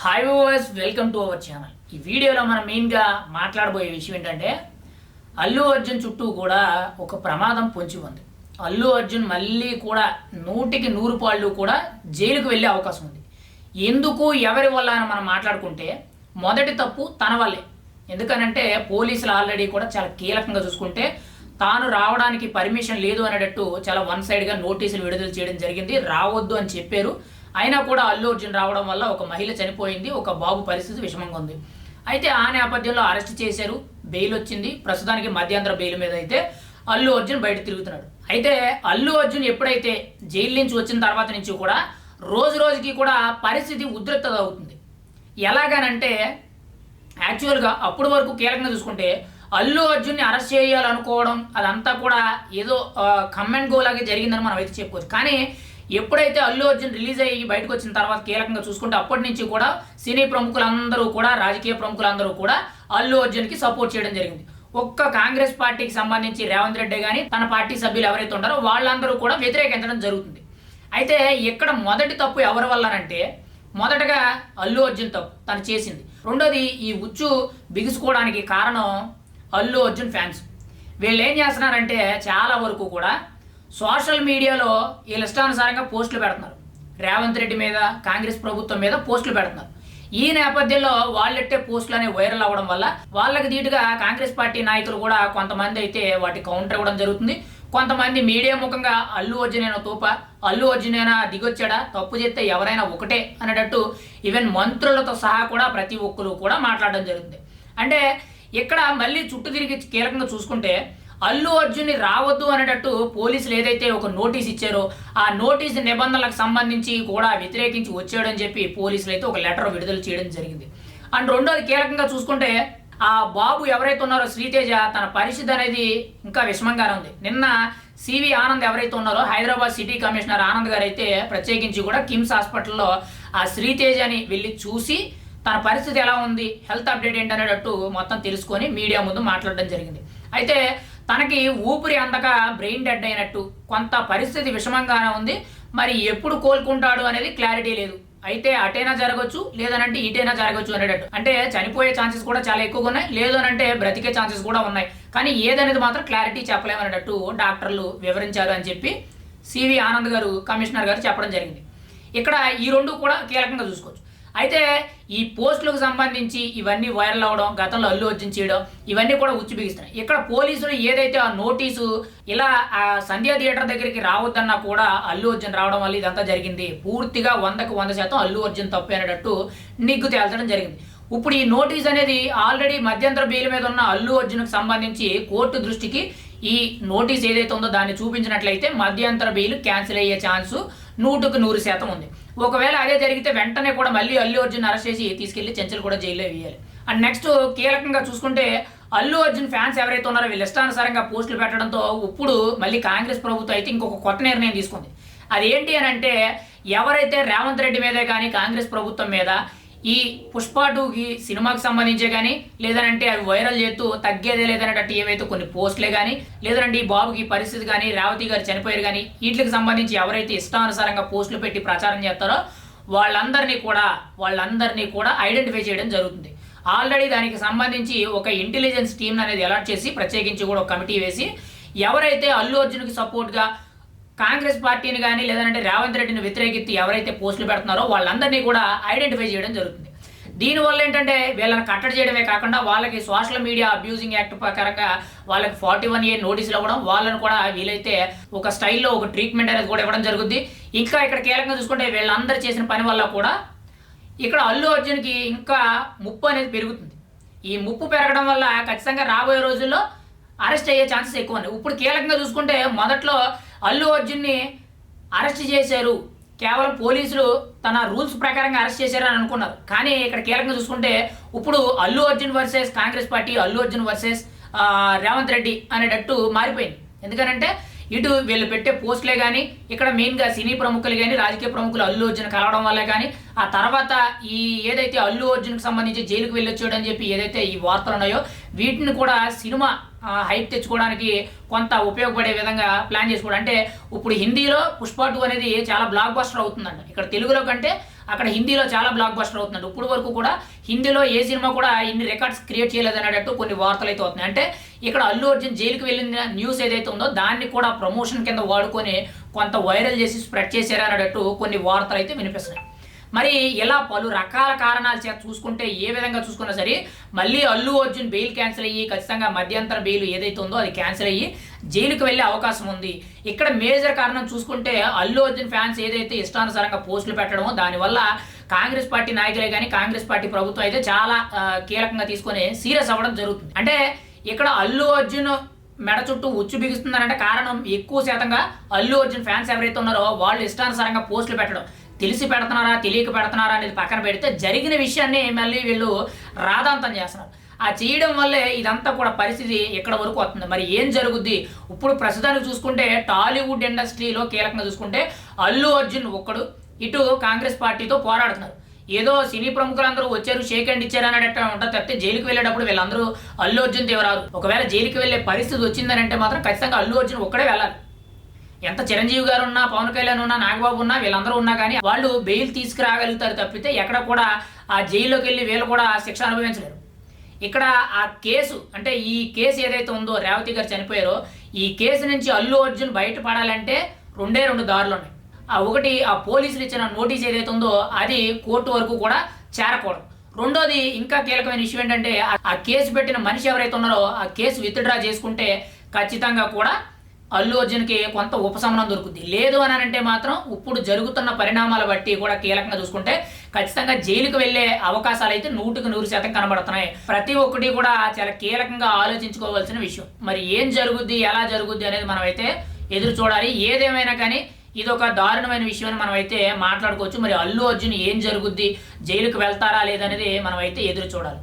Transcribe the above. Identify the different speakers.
Speaker 1: Hi viewers welcome to our channel ఈ వీడియోలో మనం మెయిన్గా మాట్లాడబోయే విషయం ఏంటంటే అల్లు అర్జున్ చుట్టూ కూడా ఒక ప్రమాదం పొంచి ఉంది. అల్లు అర్జున్ మళ్ళీ కూడా నూటికి నూరు పాళ్ళు కూడా జైలుకు వెళ్ళే అవకాశం ఉంది. ఎందుకు ఎవరి వల్ల అని మనం మాట్లాడుకుంటే మొదటి తప్పు తన వల్లే. ఎందుకనంటే పోలీసులు ఆల్రెడీ కూడా చాలా కీలకంగా చూసుకుంటే తాను రావడానికి పర్మిషన్ లేదు అనేటట్టు చాలా వన్ సైడ్గా నోటీసులు విడుదల చేయడం జరిగింది. రావద్దు అని చెప్పారు. అయినా కూడా అల్లు అర్జున్ రావడం వల్ల ఒక మహిళ చనిపోయింది ఒక బాబు పరిస్థితి విషమంగా ఉంది. అయితే ఆ నేపథ్యంలో అరెస్ట్ చేశారు బెయిల్ వచ్చింది. ప్రస్తుతానికి మధ్యాంధ్ర బెయిల్ మీద అయితే అల్లు అర్జున్ బయట తిరుగుతున్నాడు. అయితే అల్లు అర్జున్ ఎప్పుడైతే జైలు నుంచి వచ్చిన తర్వాత నుంచి కూడా రోజు రోజుకి కూడా పరిస్థితి ఉద్రిక్తత అవుతుంది. ఎలాగనంటే యాక్చువల్గా అప్పటి వరకు కీలకంగా చూసుకుంటే అల్లు అర్జున్ని అరెస్ట్ చేయాలనుకోవడం అదంతా కూడా ఏదో కమ్మెంట్ గో లాగే జరిగిందని మనం అయితే చెప్పుకోవచ్చు. కానీ ఎప్పుడైతే అల్లు అర్జున్ రిలీజ్ అయ్యి బయటకు వచ్చిన తర్వాత కీలకంగా చూసుకుంటే అప్పటి నుంచి కూడా సినీ ప్రముఖులందరూ కూడా రాజకీయ ప్రముఖులందరూ కూడా అల్లు అర్జున్కి సపోర్ట్ చేయడం జరిగింది. ఒక్క కాంగ్రెస్ పార్టీకి సంబంధించి రేవంత్ రెడ్డి కానీ తన పార్టీ సభ్యులు ఎవరైతే ఉన్నారో వాళ్ళందరూ కూడా వ్యతిరేకించడం జరుగుతుంది. అయితే ఇక్కడ మొదటి తప్పు ఎవరి వల్లనంటే మొదటగా అల్లు అర్జున్ తప్పు తను చేసింది. రెండోది ఈ ఉచ్చు బిగుసుకోవడానికి కారణం అల్లు అర్జున్ ఫ్యాన్స్ వీళ్ళు ఏం చేస్తున్నారంటే చాలా వరకు కూడా సోషల్ మీడియాలో వీళ్ళ ఇష్టానుసారంగా పోస్టులు పెడుతున్నారు. రేవంత్ రెడ్డి మీద కాంగ్రెస్ ప్రభుత్వం మీద పోస్టులు పెడుతున్నారు. ఈ నేపథ్యంలో వాళ్ళెట్టే పోస్టులు అనేవి వైరల్ అవ్వడం వల్ల వాళ్ళకి ధీటుగా కాంగ్రెస్ పార్టీ నాయకులు కూడా కొంతమంది అయితే వాటి కౌంటర్ ఇవ్వడం జరుగుతుంది. కొంతమంది మీడియా ముఖంగా అల్లు అర్జునేనా తోప అల్లు అర్జునేనా దిగొచ్చాడా తప్పు చేస్తే ఎవరైనా ఒకటే అనేటట్టు ఈవెన్ మంత్రులతో సహా కూడా ప్రతి ఒక్కరు కూడా మాట్లాడడం జరుగుతుంది. అంటే ఇక్కడ మళ్ళీ చుట్టూ తిరిగి కీలకంగా చూసుకుంటే అల్లు అర్జున్ని రావద్దు అనేటట్టు పోలీసులు ఏదైతే ఒక నోటీస్ ఇచ్చారో ఆ నోటీస్ నిబంధనలకు సంబంధించి కూడా వ్యతిరేకించి వచ్చాడని చెప్పి పోలీసులు అయితే ఒక లెటర్ విడుదల చేయడం జరిగింది. అండ్ రెండోది కీలకంగా చూసుకుంటే ఆ బాబు ఎవరైతే ఉన్నారో శ్రీతేజ తన పరిస్థితి అనేది ఇంకా విషమంగానే ఉంది. నిన్న సివి ఆనంద్ ఎవరైతే ఉన్నారో హైదరాబాద్ సిటీ కమిషనర్ ఆనంద్ గారు అయితే ప్రత్యేకించి కూడా కిమ్స్ హాస్పిటల్లో ఆ శ్రీతేజని వెళ్ళి చూసి తన పరిస్థితి ఎలా ఉంది హెల్త్ అప్డేట్ ఏంటి అనేటట్టు మొత్తం తెలుసుకొని మీడియా ముందు మాట్లాడడం జరిగింది. అయితే తనకి ఊపిరి అందక బ్రెయిన్ డెడ్ అయినట్టు. కొంత పరిస్థితి విషమంగానే ఉంది. మరి ఎప్పుడు కోలుకుంటాడు అనేది క్లారిటీ లేదు. అయితే అటైనా జరగవచ్చు లేదనంటే ఇటైనా జరగవచ్చు అనేటట్టు. అంటే చనిపోయే ఛాన్సెస్ కూడా చాలా ఎక్కువగా ఉన్నాయి లేదనంటే బ్రతికే ఛాన్సెస్ కూడా ఉన్నాయి. కానీ ఏదనేది మాత్రం క్లారిటీ చెప్పలేమనేటట్టు డాక్టర్లు వివరించారు అని చెప్పి సివి ఆనంద్ గారు కమిషనర్ గారు చెప్పడం జరిగింది. ఇక్కడ ఈ రెండు కూడా కీలకంగా చూసుకోవచ్చు. అయితే ఈ పోస్టులకు సంబంధించి ఇవన్నీ వైరల్ అవడం గతంలో అల్లు అర్జున్ చేయడం ఇవన్నీ కూడా ఉచ్చి ఇక్కడ పోలీసులు ఏదైతే ఆ నోటీసు ఇలా ఆ సంధ్యా థియేటర్ దగ్గరికి రావద్దన్నా కూడా అల్లు అర్జున్ రావడం వల్ల ఇదంతా జరిగింది. పూర్తిగా వందకు వంద శాతం అల్లు అర్జున్ తప్పు అనేటట్టు నిగ్గు తేల్చడం జరిగింది. ఇప్పుడు ఈ నోటీస్ అనేది ఆల్రెడీ మధ్యంతర బెయిల్ మీద ఉన్న అల్లు అర్జున్కి సంబంధించి కోర్టు దృష్టికి ఈ నోటీస్ ఏదైతే ఉందో దాన్ని చూపించినట్లయితే మధ్యంతర బెయిల్ క్యాన్సిల్ అయ్యే ఛాన్సు నూటుకు నూరు శాతం ఉంది. ఒకవేళ అదే జరిగితే వెంటనే కూడా మళ్ళీ అల్లు అర్జున్ అరెస్ట్ చేసి తీసుకెళ్ళి చెంచలు కూడా జైల్లో వేయాలి. అండ్ నెక్స్ట్ కీలకంగా చూసుకుంటే అల్లు అర్జున్ ఫ్యాన్స్ ఎవరైతే ఉన్నారో వీళ్ళు ఇష్టానుసారంగా పోస్టులు పెట్టడంతో ఇప్పుడు మళ్ళీ కాంగ్రెస్ ప్రభుత్వం అయితే ఇంకొక కొత్త నిర్ణయం తీసుకుంది. అది ఏంటి అని అంటే ఎవరైతే రేవంత్ రెడ్డి మీదే కానీ కాంగ్రెస్ ప్రభుత్వం మీద ఈ పుష్ప టూకి సినిమాకి సంబంధించే కానీ లేదనంటే అవి వైరల్ చేస్తూ తగ్గేదే లేదనేటట్టు ఏవైతే కొన్ని పోస్టులే కానీ లేదంటే ఈ బాబుకి పరిస్థితి కానీ రేవతి గారు చనిపోయారు కానీ వీటికి సంబంధించి ఎవరైతే ఇష్టానుసారంగా పోస్టులు పెట్టి ప్రచారం చేస్తారో వాళ్ళందరినీ కూడా వాళ్ళందరినీ కూడా ఐడెంటిఫై చేయడం జరుగుతుంది. ఆల్రెడీ దానికి సంబంధించి ఒక ఇంటెలిజెన్స్ టీమ్ అనేది అలర్ట్ చేసి ప్రత్యేకించి కూడా ఒక కమిటీ వేసి ఎవరైతే అల్లు అర్జున్కి సపోర్ట్గా కాంగ్రెస్ పార్టీని కానీ లేదంటే రేవంత్ రెడ్డిని వ్యతిరేకెత్తి ఎవరైతే పోస్టులు పెడుతున్నారో వాళ్ళందరినీ కూడా ఐడెంటిఫై చేయడం జరుగుతుంది. దీనివల్ల ఏంటంటే వీళ్ళని కట్టడి చేయడమే కాకుండా వాళ్ళకి సోషల్ మీడియా అబ్యూజింగ్ యాక్ట్ ప్రకారంగా వాళ్ళకి ఫార్టీ వన్ ఇయర్ నోటీసులు ఇవ్వడం వాళ్ళని కూడా వీలైతే ఒక స్టైల్లో ఒక ట్రీట్మెంట్ అనేది కూడా ఇవ్వడం జరుగుద్ది. ఇంకా ఇక్కడ కీలకంగా చూసుకుంటే వీళ్ళందరూ చేసిన పని వల్ల కూడా ఇక్కడ అల్లు అర్జున్కి ఇంకా ముప్పు అనేది పెరుగుతుంది. ఈ ముప్పు పెరగడం వల్ల ఖచ్చితంగా రాబోయే రోజుల్లో అరెస్ట్ అయ్యే ఛాన్సెస్ ఎక్కువ ఉన్నాయి. ఇప్పుడు కీలకంగా చూసుకుంటే మొదట్లో అల్లు అర్జున్ని అరెస్ట్ చేశారు. కేవలం పోలీసులు తన రూల్స్ ప్రకారంగా అరెస్ట్ చేశారు అని అనుకున్నారు. కానీ ఇక్కడ కీలకంగా చూసుకుంటే ఇప్పుడు Allu Arjun versus Congress party Allu Arjun versus Revanth Reddy అనేటట్టు మారిపోయింది. ఎందుకనంటే ఇటు వీళ్ళు పెట్టే పోస్టులే కానీ ఇక్కడ మెయిన్గా సినీ ప్రముఖులు కానీ రాజకీయ ప్రముఖులు అల్లు అర్జున్ కలవడం వల్లే కానీ ఆ తర్వాత ఈ ఏదైతే అల్లు అర్జున్కి సంబంధించి జైలుకు వెళ్ళొచ్చాడు అని చెప్పి ఏదైతే ఈ వార్తలు ఉన్నాయో వీటిని కూడా సినిమా హైట్ తెచ్చుకోవడానికి కొంత ఉపయోగపడే విధంగా ప్లాన్ చేసుకోవడం. అంటే ఇప్పుడు హిందీలో పుష్ప టూ అనేది చాలా బ్లాక్ బస్టర్ అవుతుందంట. ఇక్కడ తెలుగులో కంటే అక్కడ హిందీలో చాలా బ్లాక్ బస్టర్ అవుతున్నాడు ఇప్పుడు వరకు కూడా హిందీలో ఏ సినిమా కూడా ఇన్ని రికార్డ్స్ క్రియేట్ చేయలేదు అనేటట్టు కొన్ని వార్తలు అయితే అవుతున్నాయి అంటే ఇక్కడ అల్లు అర్జున్ జైలుకి వెళ్ళిన న్యూస్ ఏదైతే ఉందో దాన్ని కూడా ప్రమోషన్ కింద వాడుకొని కొంత వైరల్ చేసి స్ప్రెడ్ చేశారు అనేటట్టు కొన్ని వార్తలు అయితే వినిపిస్తున్నాయి. మరి ఇలా పలు రకాల కారణాల చేత చూసుకుంటే ఏ విధంగా చూసుకున్నా సరే మళ్ళీ అల్లు అర్జున్ బెయిల్ క్యాన్సిల్ అయ్యి ఖచ్చితంగా మధ్యంతర బెయిల్ ఏదైతే ఉందో అది క్యాన్సిల్ అయ్యి జైలుకు వెళ్ళే అవకాశం ఉంది. ఇక్కడ మేజర్ కారణం చూసుకుంటే అల్లు అర్జున్ ఫ్యాన్స్ ఏదైతే ఇష్టానుసారంగా పోస్టులు పెట్టడమో దానివల్ల కాంగ్రెస్ పార్టీ నాయకులే కానీ కాంగ్రెస్ పార్టీ ప్రభుత్వం అయితే చాలా కీలకంగా తీసుకొని సీరియస్ అవ్వడం జరుగుతుంది. అంటే ఇక్కడ అల్లు అర్జున్ మెడ చుట్టూ ఉచ్చు బిగుస్తున్నారంటే కారణం ఎక్కువ శాతంగా అల్లు అర్జున్ ఫ్యాన్స్ ఎవరైతే ఉన్నారో వాళ్ళు ఇష్టానుసారంగా పోస్టులు పెట్టడం. తెలిసి పెడుతున్నారా తెలియక పెడుతున్నారా అనేది పక్కన పెడితే జరిగిన విషయాన్ని మళ్ళీ వీళ్ళు రాదాంతం చేస్తున్నారు. ఆ చేయడం వల్లే ఇదంతా కూడా పరిస్థితి ఎక్కడ వరకు వస్తుంది? మరి ఏం జరుగుద్ది? ఇప్పుడు ప్రస్తుతానికి చూసుకుంటే టాలీవుడ్ ఇండస్ట్రీలో కీలకంగా చూసుకుంటే అల్లు అర్జున్ ఒక్కడు ఇటు కాంగ్రెస్ పార్టీతో పోరాడుతున్నారు. ఏదో సినీ ప్రముఖులందరూ వచ్చారు షేక్ హ్యాండ్ ఇచ్చారు అనేటట్టు ఉంటుంది తప్పితే జైలుకి వెళ్ళేటప్పుడు వీళ్ళందరూ అల్లు అర్జున్ దేవరారు ఒకవేళ జైలుకి వెళ్ళే పరిస్థితి వచ్చిందని అంటే మాత్రం ఖచ్చితంగా అల్లు అర్జున్ ఒక్కడే వెళ్ళాలి. ఎంత చిరంజీవి గారు ఉన్నా పవన్ కళ్యాణ్ ఉన్నా నాగబాబు ఉన్నా వీళ్ళందరూ ఉన్నా కానీ వాళ్ళు బెయిల్ తీసుకురాగలుగుతారు తప్పితే ఎక్కడ కూడా ఆ జైల్లోకి వెళ్ళి వీళ్ళు కూడా శిక్ష అనుభవించలేరు. ఇక్కడ ఆ కేసు అంటే ఈ కేసు ఏదైతే ఉందో రేవతి గారు చనిపోయారో ఈ కేసు నుంచి అల్లు అర్జున్ బయటపడాలంటే రెండే రెండు దారులు ఉన్నాయి. ఆ ఒకటి ఆ పోలీసులు ఇచ్చిన నోటీస్ ఏదైతే ఉందో అది కోర్టు వరకు కూడా చేరకూడదు. రెండోది ఇంకా కీలకమైన విషయం ఏంటంటే ఆ- ఆ కేసు పెట్టిన మనిషి ఎవరైతే ఉన్నారో ఆ కేసు విత్డ్రా చేసుకుంటే ఖచ్చితంగా కూడా అల్లు అర్జున్కి కొంత ఉపశమనం దొరుకుద్ది. లేదు అని అంటే మాత్రం ఇప్పుడు జరుగుతున్న పరిణామాల బట్టి కూడా కీలకంగా చూసుకుంటే ఖచ్చితంగా జైలుకు వెళ్ళే అవకాశాలు అయితే నూటికి నూరు శాతం కనబడుతున్నాయి. ప్రతి ఒక్కటి కూడా చాలా కీలకంగా ఆలోచించుకోవాల్సిన విషయం. మరి ఏం జరుగుద్ది ఎలా జరుగుద్ది అనేది మనం అయితే ఎదురు చూడాలి. ఏదేమైనా కానీ ఇది ఒక దారుణమైన విషయం అని మనం అయితే మాట్లాడుకోవచ్చు. మరి అల్లు అర్జున్ ఏం జరుగుద్ది జైలుకు వెళ్తారా లేదనేది మనం అయితే ఎదురు చూడాలి.